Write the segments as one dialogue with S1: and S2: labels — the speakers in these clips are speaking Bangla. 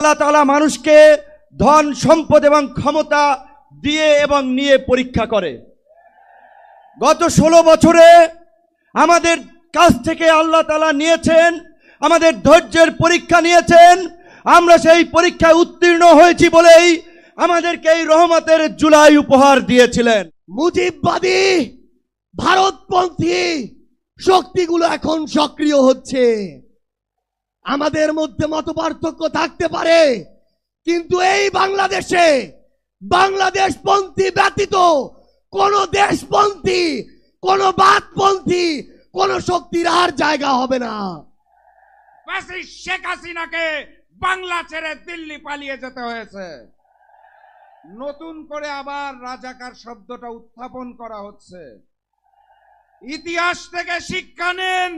S1: আল্লাহ তাআলা মানুষকে ধন, সম্পদ এবং ক্ষমতা দিয়ে এবং নিয়ে পরীক্ষা করে। গত ষোলো বছরে আমাদের কাছ থেকে আল্লাহ তাআলা নিয়েছেন, আমাদের ধৈর্যের পরীক্ষা নিয়েছেন, আমরা সেই পরীক্ষায় উত্তীর্ণ হয়েছি বলেই আমাদেরকে এই রহমতের জুলাই উপহার দিয়েছিলেন।
S2: মুজিববাদী ভারতপন্থী শক্তিগুলো এখন সক্রিয় হচ্ছে। আমাদের মধ্যে মত পার্থক্য থাকতে পারে। কিন্তু এই বাংলাদেশে বাংলাদেশ পন্থী ব্যতীত কোন দেশপন্থী, কোন বাদপন্থী, কোন শক্তির আর জায়গা হবে না।
S3: শেখ হাসিনাকে বাংলা ছেড়ে দিল্লি পালিয়ে যেতে হয়েছে। নতুন করে আবার রাজাকার শব্দটা উত্থাপন করা হচ্ছে। ইতিহাস থেকে শিক্ষা নেন।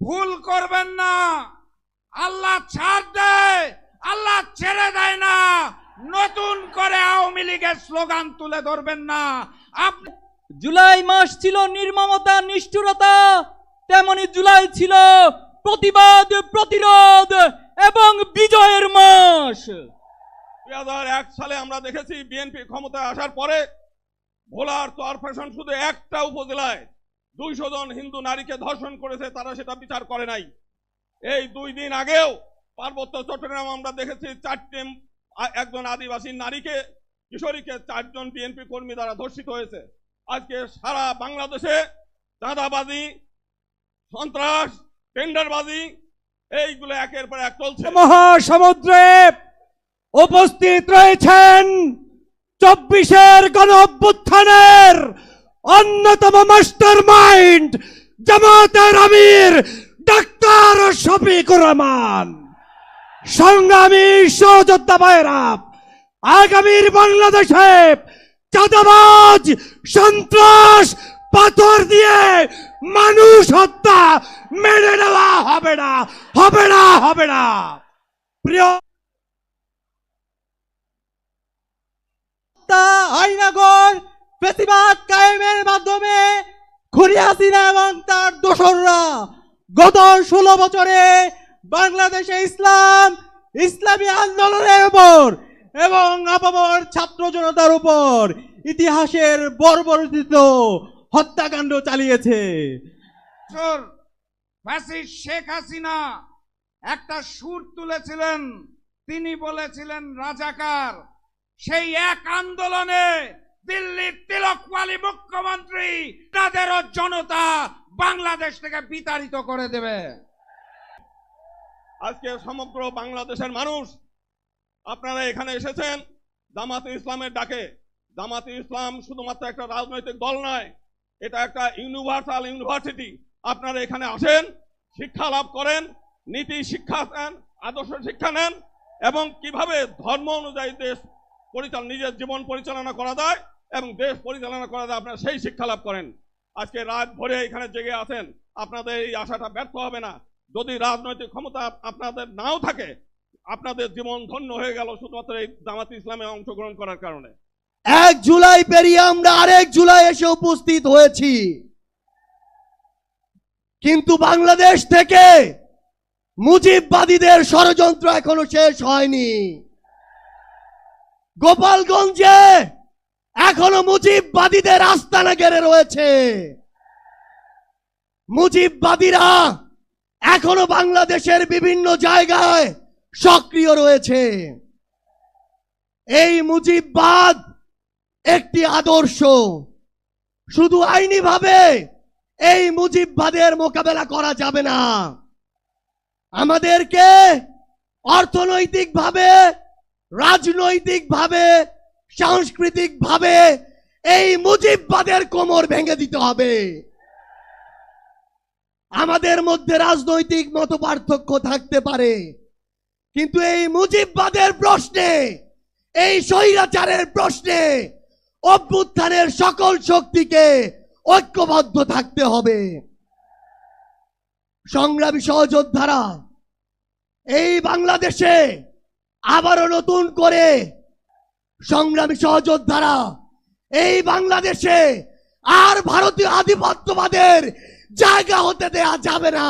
S3: ভুল করবেন না। আল্লাহ ছাড় দেয় আল্লাহ ছেড়ে দেয় না। নতুন করে আওয়ামী লীগের স্লোগান তুলে ধরবেন না। আপনি
S4: জুলাই মাস ছিল নির্মমতা নিষ্ঠুরতা তেমনি জুলাই ছিল প্রতিবাদ প্রতিরোধ এবং বিজয়ের মাস।
S5: দুই হাজার এক সালে আমরা দেখেছি বিএনপি ক্ষমতায় আসার পরে ভোলার চর ফ্যাশন শুধু একটা উপজেলায় দুইশো জন হিন্দু নারীকে ধর্ষণ করেছে, তারা সেটা বিচার করে নাই। এই দুই দিন আগেও পার্বত্য চট্টগ্রাম আমরা দেখেছি চারটে একজন আদিবাসী নারীকে, কিশোরীকে চারজন বিএনপি কর্মী দ্বারা ধর্ষিত হয়েছে। আজকে সারা বাংলাদেশে চাঁদাবাজি সন্ত্রাস, টেন্ডারবাজি, এইগুলো একের পর এক চলছে।
S1: মহাসমুদ্রে উপস্থিত রয়েছেন চব্বিশের গণ অভ্যুত্থানের অন্যতম মাস্টার মাইন্ড জামাতের আমির ডাক্তার শফিকুর রহমান। সংগ্রামী সহযোদ্ধা ভাইরা আগামীর বাংলাদেশে চাঁদাবাজ, সন্ত্রাস, পাথর দিয়ে মানুষ হত্যা মেনে নেওয়া হবে না হবে না হবে না। প্রিয়
S4: তা আইনাগর প্রতিবাদ কায়েমের মাধ্যমে খুনি হাসিনা এবং তার দোসররা গত ষোলো বছরে বাংলাদেশে ইসলাম, ইসলামী আন্দোলনের উপর এবং আপামর ছাত্র জনতার উপর ইতিহাসের বর্বরচিত হত্যাকাণ্ড চালিয়েছে।
S3: শেখ হাসিনা একটা সুর তুলেছিলেন, তিনি বলেছিলেন, রাজাকার, সেই এক আন্দোলনে দিল্লির তিলকওয়ালি মুখ্যমন্ত্রী, তাদেরও জনতা বাংলাদেশ থেকে বিতাড়িত করে দেবে।
S5: আজকে সমগ্র বাংলাদেশের মানুষ, আপনারা এখানে এসেছেন জামাতে ইসলামের ডাকে। জামাতে ইসলাম শুধুমাত্র একটা রাজনৈতিক দল নয়, এটা একটা ইউনিভার্সাল ইউনিভার্সিটি। আপনারা এখানে আসেন, শিক্ষা লাভ করেন, নীতি শিক্ষা নেন, আদর্শ শিক্ষা নেন, এবং কীভাবে ধর্ম অনুযায়ী দেশ পরিচালনা, নিজের জীবন পরিচালনা করা যায় এবং দেশ পরিচালনা করা যায়, আপনারা সেই শিক্ষা লাভ করেন। আজকে রাত ভরে এখানে জেগে আছেন, আপনাদের এই আশাটা ব্যর্থ হবে না। যদি রাজনৈতিক ক্ষমতা আপনাদের নাও থাকে, আপনাদের জীবন ধন্য হয়ে গেল শুধুমাত্র এই জামাত ইসলামে অংশগ্রহণ করার কারণে।
S2: এক জুলাই পেরিয়ে আমরা আরেক জুলাই এসে উপস্থিত হয়েছি। কিন্তু বাংলাদেশ থেকে মুজিববাদীদের ষড়যন্ত্র এখনও শেষ হয়নি। গোপালগঞ্জে এখনও মুজিববাদীদের আস্তানা গেড়ে রয়েছে। মুজিববাদীরা এখনও বাংলাদেশের বিভিন্ন জায়গায় সক্রিয় রয়েছে। এই মুজিববাদ একটি আদর্শ। শুধু আইনিভাবে এই মুজিববাদের মোকাবেলা করা যাবে না। আমাদেরকে অর্থনৈতিকভাবে রাজনৈতিকভাবে, সাংস্কৃতিকভাবে এই মুজিববাদের কোমর ভেঙে দিতে হবে। আমাদের মধ্যে রাজনৈতিক মত পার্থক্য থাকতে পারে, কিন্তু এই মুজিববাদের প্রশ্নে, এই স্বৈরাচারের প্রশ্নে অভ্যুত্থানের সকল শক্তিকে ঐক্যবদ্ধ থাকতে হবে। সংগ্রামী সহযোদ্ধারা, এই বাংলাদেশে আবারও নতুন করে সংগ্রামী সহযোদ্ধারা, এই বাংলাদেশে আর ভারতীয় আধিপত্যবাদের জায়গা হতে দেয়া যাবে না।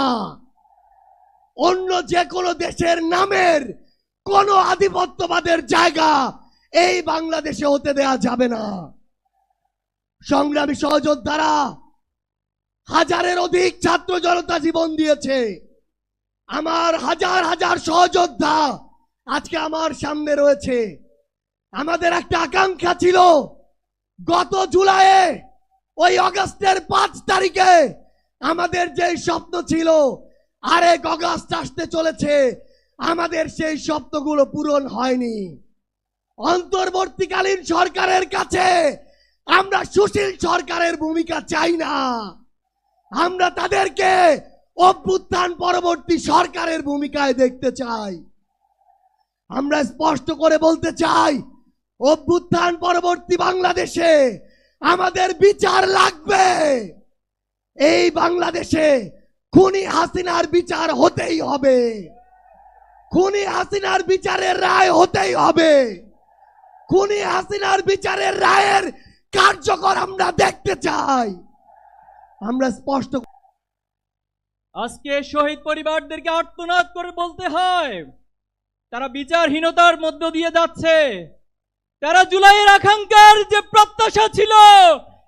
S2: অন্য যে কোনো দেশের নামের কোন আধিপত্যবাদের জায়গা এই বাংলাদেশে হতে দেয়া যাবে না। সংগ্রামী সহযোদ্ধারা, হাজারের অধিক ছাত্র জনতা জীবন দিয়েছে। আমার হাজার হাজার সহযোদ্ধা আজকে আমার সামনে রয়েছে। আমাদের একটা আকাঙ্ক্ষা ছিল। গত জুলাইয়ে, ওই অগস্টের পাঁচ তারিখে আমাদের যে স্বপ্ন ছিল, আরেক অগাস্ট আসতে চলেছে। আমাদের সেই স্বপ্নগুলো পূরণ হয়নি। অন্তর্বর্তীকালীন সরকারের কাছে আমরা সুশীল সরকারের ভূমিকা চাই না। আমরা তাদেরকে অভ্যুত্থান পরবর্তী সরকারের ভূমিকায় দেখতে চাই। আমরা স্পষ্ট করে বলতে চাই, অভ্যুত্থান পরবর্তী বাংলাদেশে আমাদের বিচার লাগবে। এই বাংলাদেশে খুনি হাসিনার বিচার হতেই হবে। খুনি হাসিনার বিচারের রায় হতেই হবে। খুনি হাসিনার বিচারের রায়ের কার্যকর আমরা দেখতে চাই। আমরা স্পষ্ট
S6: আজকে শহীদ পরিবারদেরকে আর্তনাদ করে বলতে হয়। তারা বিচারহীনতার মধ্য দিয়ে যাচ্ছে। তারা জুলাইয়ের আকাঙ্ক্ষার যে প্রত্যাশা ছিল,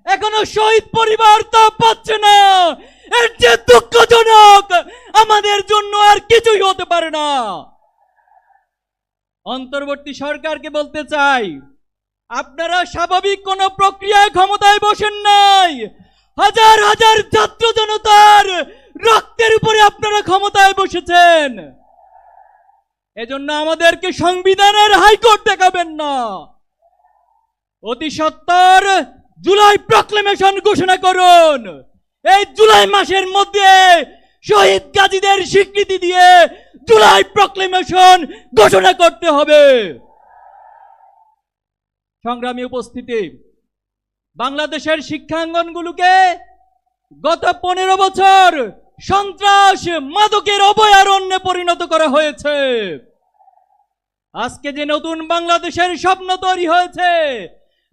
S6: এখনও শহীদ পরিবার তা পাচ্ছে না। এর যে দুঃখজনক, আমাদের জন্য আর কিছুই হতে পারে না। অন্তর্বর্তী সরকারকে বলতে চাই, আপনারা স্বাভাবিক কোন প্রক্রিয়ায় ক্ষমতায় বসেন নাই। হাজার হাজার ছাত্র জনতার রক্তের উপরে আপনারা ক্ষমতায় বসেছেন। এজন্য আমাদেরকে সংবিধানের হাইকোর্ট দেখাবেন না। অতি সত্তর জুলাই প্রক্লেমেশন ঘোষণা করুন। এই জুলাই মাসের মধ্যে শহীদ গাজীদের স্বীকৃতি দিয়ে জুলাই প্রক্লেমেশন ঘোষণা করতে হবে। সংগ্রামী উপস্থিতি, বাংলাদেশের শিক্ষাঙ্গনগুলোকে গত পনেরো বছর সন্ত্রাস মাদকের অভয়ারণ্যে পরিণত করা হয়েছে। আজকে যে নতুন বাংলাদেশের স্বপ্ন তৈরি হয়েছে,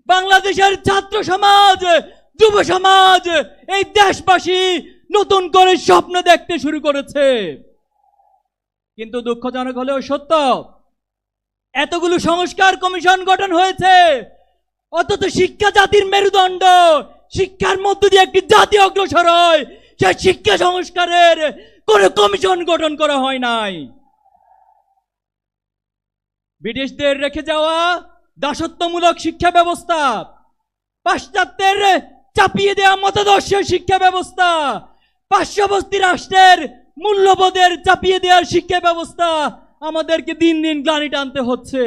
S6: বাংলাদেশের ছাত্র সমাজ, যুব সমাজ, এই দেশবাসী নতুন করে স্বপ্ন দেখতে শুরু করেছে। কিন্তু দুঃখজনক হলেও সত্য, এতগুলো সংস্কার কমিশন গঠন হয়েছে, অথচ শিক্ষা জাতির মেরুদণ্ড, শিক্ষার মধ্য দিয়ে একটি জাতি অগ্রসর হয় সেই শিক্ষা সংস্কারের কোন কমিশন গঠন করা হয় নাই। ব্রিটিশদের রেখে যাওয়া দাসত্বমূলক শিক্ষা ব্যবস্থা, পাশ্চাত্যের চাপিয়ে দেওয়া মতাদর্শের শিক্ষা ব্যবস্থা পার্শ্ববর্তী রাষ্ট্রের মূল্যবোধের চাপিয়ে দেওয়ার শিক্ষা ব্যবস্থা আমাদেরকে দিন দিন গ্লানি টানতে হচ্ছে।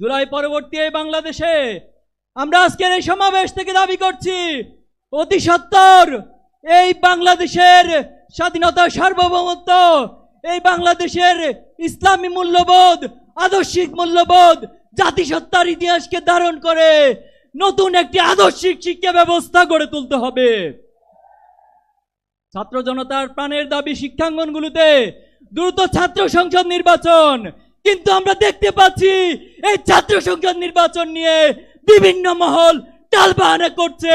S6: জুলাই পরবর্তী এই বাংলাদেশে আমরা আজকের এই সমাবেশ থেকে দাবি করছি অতি সত্তর। এই বাংলাদেশের স্বাধীনতা সার্বভৌমত্ব, এই বাংলাদেশের ইসলামী মূল্যবোধ, আদর্শিক মূল্যবোধ, জাতিসত্তার ইতিহাসকে ধারণ করে নতুন একটি আদর্শিক শিক্ষা ব্যবস্থা গড়ে তুলতে হবে। ছাত্র জনতার প্রাণের দাবি শিক্ষাঙ্গনগুলোতে দ্রুত ছাত্র সংসদ নির্বাচন। কিন্তু আমরা দেখতে পাচ্ছি এই ছাত্র সংসদ নির্বাচন নিয়ে বিভিন্ন মহল টালবাহানা করছে।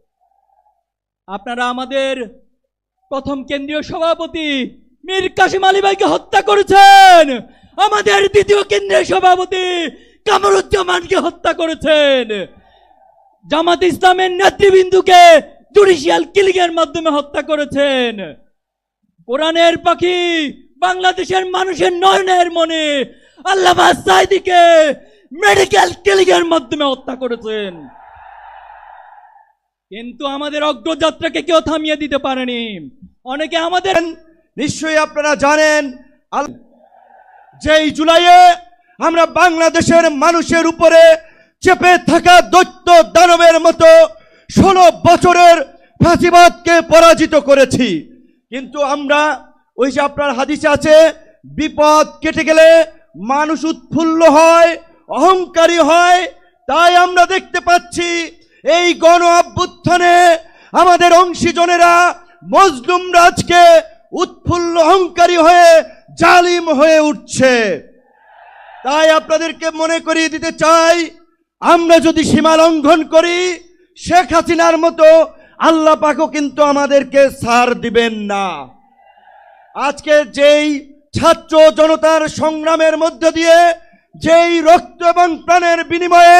S6: আপনারা আমাদের প্রথম কেন্দ্রীয় সভাপতি মীর কাশিম আলী ভাইকে হত্যা করেছেন। আমাদের দ্বিতীয় কেন্দ্রীয় সভাপতি কামরুজ্জামানকে হত্যা করেছেন। জামাত ইসলামের নেতৃবৃন্দুকে জুডিশিয়াল কিলিং এর মাধ্যমে হত্যা করেছেন। কোরআনের পাখি বাংলাদেশের মানুষের নয়নের মনে আল্লামা সাইদিকে মেডিকেল কিলিং এর মাধ্যমে হত্যা করেছেন। কিন্তু আমাদের অগ্রযাত্রাকে কেউ থামিয়ে দিতে পারেনি। অনেকে আমাদের
S1: নিশ্চয়ই আপনারা জানেন যেই জুলাইয়ে আমরা বাংলাদেশের মানুষের উপরে চেপে থাকা দৈত্য দানবের মতো ষোলো বছরের ফাঁসিবাদকে পরাজিত করেছি। কিন্তু আমরা, ওই যে আপনার হাদিসে আছে, বিপদ কেটে গেলে মানুষ উৎফুল্ল হয়, অহংকারী হয়, তাই আমরা দেখতে পাচ্ছি এই গণ অভ্যুত্থানে আমাদের অংশীজনেরা মজলুম রাজকে উৎফুল্ল অহংকারী হয়ে জালিম হয়ে উঠছে। তাই আপনাদেরকে মনে করিয়ে দিতে চাই, আমরা যদি সীমা লঙ্ঘন করি, শেখ হাসিনার মতো আল্লাহ পাকও কিন্তু আমাদেরকে সার দিবেন না। আজকে যেই ছাত্র জনতার সংগ্রামের মধ্য দিয়ে যেই রক্ত এবং প্রাণের বিনিময়ে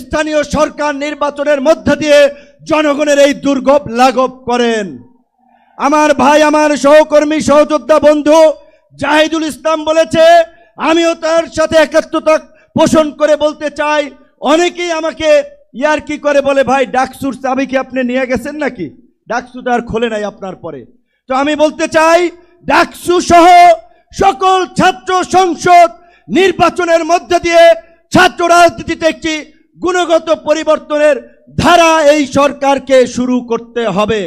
S1: স্থানীয় সরকার নির্বাচনের মধ্য দিয়ে জনগণের এই দুর্ভোগ লাঘব করেন। আমার ভাই, আমার সহকর্মী, সহযোদ্ধা বন্ধু জাহিদুল ইসলাম বলেছে, আমিও তার সাথে একাত্মতা পোষণ করে বলতে চাই। অনেকেই আমাকে ইয়ার কি করে বলে, ভাই, ডাকসুর চাবি কি আপনি নিয়ে গেছেন নাকি? ডাকসু তো আর খোলে নাই আপনার পরে। তো আমি বলতে চাই, ডাকসু সহ সকল ছাত্র সংসদ নির্বাচনের মধ্য দিয়ে ছাত্র রাজনীতিতে একটি গুণগত পরিবর্তনের ধারা এই সরকারকে শুরু করতে হবে।